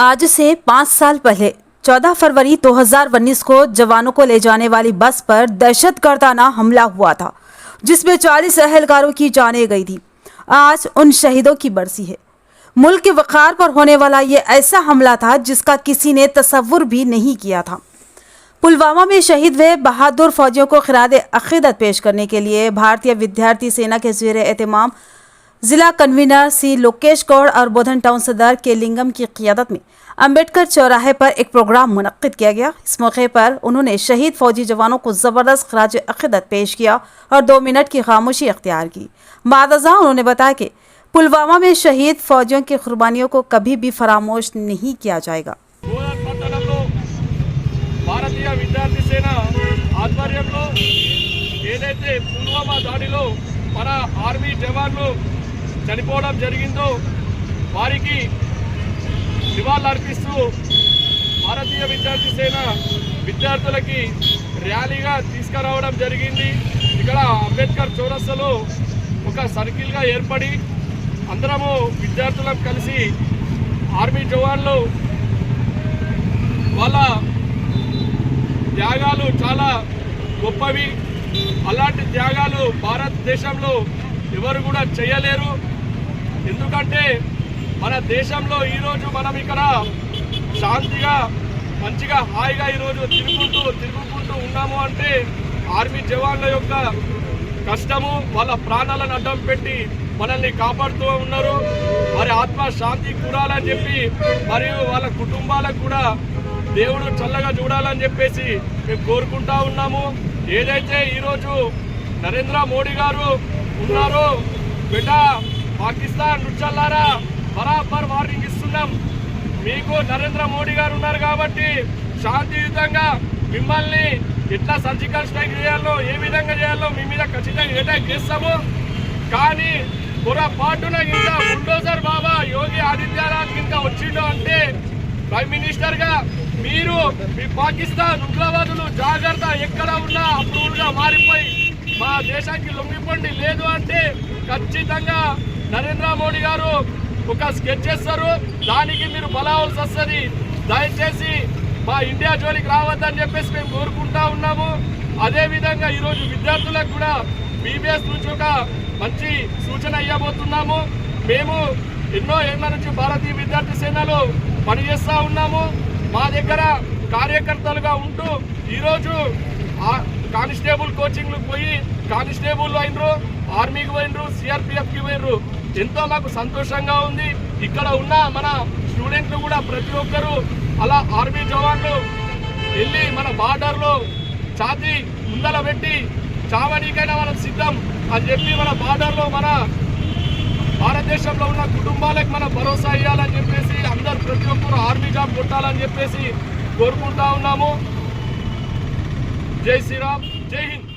आज से पाँच साल पहले 14 फरवरी 2019 को जवानों को ले जाने वाली बस पर दहशतगर्दाना हमला हुआ था, जिसमें 40 अहलकारों की जाने गई थी। आज उन शहीदों की बरसी है। मुल्क के वक़ार पर होने वाला ये ऐसा हमला था जिसका किसी ने तस्वुर भी नहीं किया था। पुलवामा में शहीद हुए बहादुर फौजियों को खराद अकीदत पेश करने के लिए भारतीय विद्यार्थी सेना के जेर एहतमाम जिला कन्वीनर सी लोकेश गौड़ और बोधन टाउन सदर के लिंगम की क्यादत में अंबेडकर चौराहे पर एक प्रोग्राम मुनद किया गया इस मौके पर उन्होंने शहीद फौजी जवानों को ज़बरदस्त खराज अकीदत पेश किया और दो मिनट की खामोशी अख्तियार की मादजा उन्होंने बताया कि पुलवामा में शहीद फौजियों की कुर्बानियों को कभी भी फरामोश नहीं किया जाएगा గోదావరి పట్టణంలో భారతీయ విద్యార్థి సేన ఆధ్వర్యంలో ఏదైతే పుల్వామా దాడిలో మన ఆర్మీ జవాన్లు చనిపోవడం జరిగిందో వారికి నివాళులర్పిస్తూ భారతీయ విద్యార్థి సేన విద్యార్థులకి ర్యాలీగా తీసుకురావడం జరిగింది. ఇక్కడ అంబేద్కర్ చౌరస్తలో ఒక సర్కిల్గా ఏర్పడి అందరము విద్యార్థులం కలిసి ఆర్మీ జవాన్లు వాళ్ళ త్యాగాలు చాలా గొప్పవి. అలాంటి త్యాగాలు భారతదేశంలో ఎవరు కూడా చేయలేరు. ఎందుకంటే మన దేశంలో ఈరోజు మనం ఇక్కడ శాంతిగా మంచిగా హాయిగా ఈరోజు తిరుగుతూ తిరుగుకుంటూ ఉన్నాము అంటే ఆర్మీ జవాన్ల యొక్క కష్టము వాళ్ళ ప్రాణాలను అడ్డం పెట్టి మనల్ని కాపాడుతూ ఉన్నారు. మరి ఆత్మ శాంతి కూడాలని చెప్పి మరియు వాళ్ళ కుటుంబాలకు కూడా దేవుడు చల్లగా చూడాలని చెప్పేసి మేము కోరుకుంటా ఉన్నాము. ఏదైతే ఈరోజు నరేంద్ర మోడీ గారు ఉన్నారో బిడ్డ పాకిస్తాన్ నృత్యాలారా బరాబర్ వార్నింగ్ ఇస్తున్నాం. మీకు నరేంద్ర మోడీ గారు ఉన్నారు కాబట్టి శాంతియుతంగా మిమ్మల్ని ఎట్లా సర్జికల్ స్ట్రైక్ చేయాలో ఏ విధంగా చేయాలో మీ మీద ఖచ్చితంగా అటాక్ చేస్తాము. కానీ పొరపాటున ఇంకా బుల్డోజర్ బాబా యోగి ఆదిత్యనాథ్ ఇంకా వచ్చిండు అంటే ప్రైమ్ మినిస్టర్గా మీరు మీ పాకిస్తాన్ ఉగ్రవాదులు జాగ్రత్త ఎక్కడ ఉన్నా అప్రూవ్గా మారిపోయి మా దేశానికి లొంగిపోండి లేదు అంటే ఖచ్చితంగా నరేంద్ర మోడీ గారు ఒక స్కెచ్ చేస్తారు. దానికి మీరు బలవలసి వస్తుంది. దయచేసి మా ఇండియా జోలికి రావద్దని చెప్పేసి మేము కోరుకుంటా ఉన్నాము. అదేవిధంగా ఈరోజు విద్యార్థులకు కూడా బీబీఎస్ నుంచి ఒక మంచి సూచన ఇవ్వబోతున్నాము మేము ఎన్నో ఏళ్ళ నుంచి భారతీయ విద్యార్థి సేనలో పనిచేస్తూ ఉన్నాము. మా దగ్గర కార్యకర్తలుగా ఉంటూ ఈరోజు కానిస్టేబుల్ కోచింగ్లు పోయి కానిస్టేబుల్ అయినరు. ఆర్మీకి పోయినరు సిఆర్పిఎఫ్కి పోయినరు. ఎంతో మాకు సంతోషంగా ఉంది. ఇక్కడ ఉన్న మన స్టూడెంట్లు కూడా ప్రతి ఒక్కరూ అలా ఆర్మీ జవాన్లు వెళ్ళి మన బార్డర్లో ఛాతీ ముందల పెట్టి చావనీకైనా మనం సిద్ధం అని చెప్పి మన బార్డర్లో మన భారతదేశంలో ఉన్న కుటుంబాలకు మనం భరోసా ఇవ్వాలని చెప్పేసి అందరు ప్రతి ఒక్కరు ఆర్మీ జాబ్ కొట్టాలని చెప్పేసి కోరుకుంటా ఉన్నాము. జై శ్రీరామ్ జై హింద్.